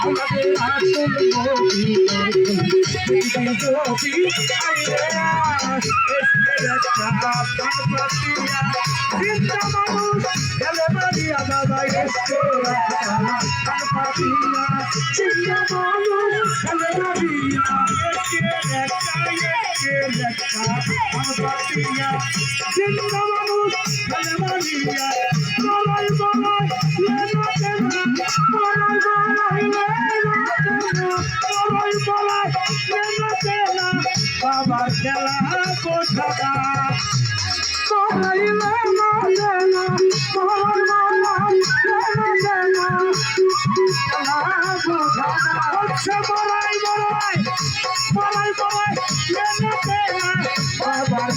আমাদের আসল রাখা প্রাণপাতিয়া চিন্তা মানুষ গেলে মারিয়া বাবা চিন্তা মানুষ গেলে মারিয়া চিন্তা মানুষ গেলে মারিয়া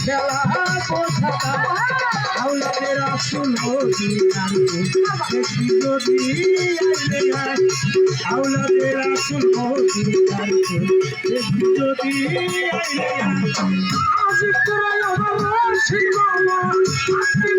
খেলা কোথাটা মদিনার দেখি যদি আউলাদের আসল মদিনার দেখি যদি আজিব করে আমার রশিদ বাবা আস্তি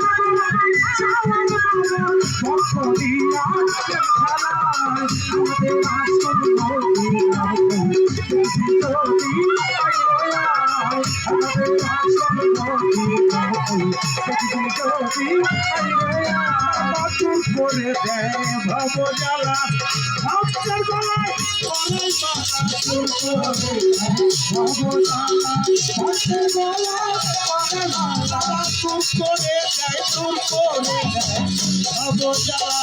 করে দেয় ভব জ্বালা ভক্তের গলায় পরে ভক্তের গলায় পরে বাতুল করে দেয় তুল করে দেয় ভব জ্বালা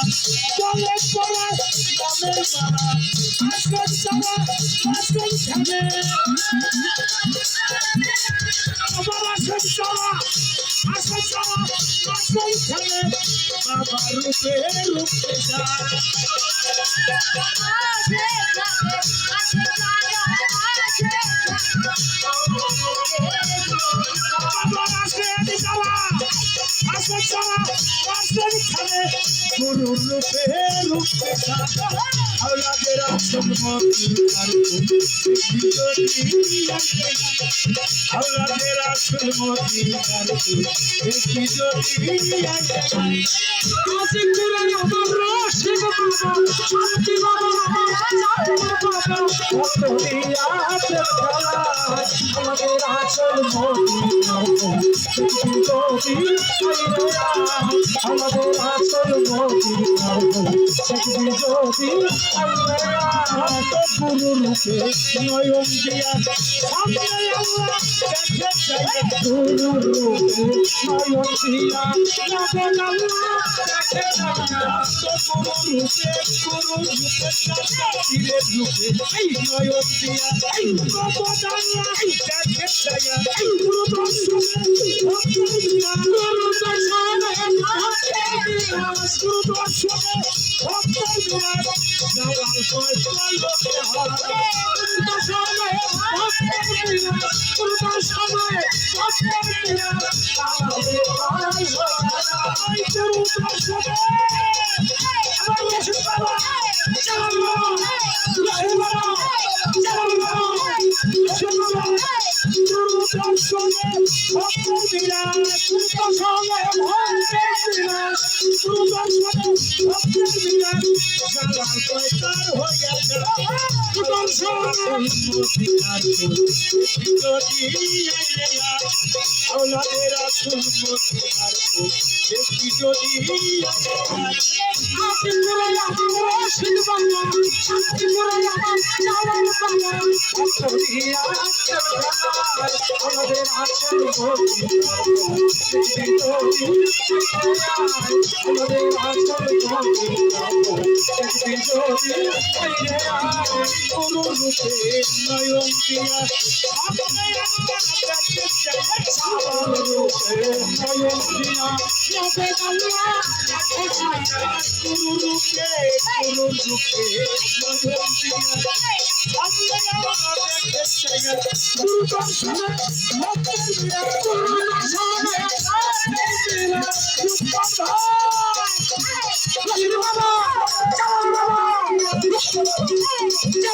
চলে পড়ে নামের মালা আসল সারা আসল ছাড়ে রূপে রূপে আওলাদের আওলাদের আসল মদিনার দেখি যদি আসি করে আমার রশিদ বাবা শান্তি বাবা ভক্ত দিয়া খেলা আমাদের আসল মদিনার দেখি যদি আসল মদিনার দেখি যদি গুরু রূপে নয়ন দিয়া সামনে আল্লাহ দেখে গুরু রূপে নয়ন দিয়া নগন আল্লাহ দেখে গুরু রূপে গুরু রূপে তীরে রূপে এই নয়ন দিয়া এই আল্লাহ দেখে গুরু দর্শনে গুরু হয়ে যায় আমাদের আসল মদিনার দেখি যদি আমাদের আসল মদিনার দেখি যদি যদি বাইরে আয় গুরু রূপে নয়ন দিয়া আপনি আমার কাছে সাবল রূপে নয়ন দিয়া যাবে আল্লাহ গুরু রূপে গুরু রূপে নয়ন দিয়া আপনি আমার কাছে গুরু দর্শনে মতের দিয়া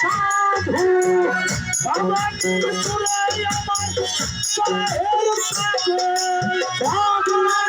সাধু আমার পুরাই আমার পাহের সাধু আমার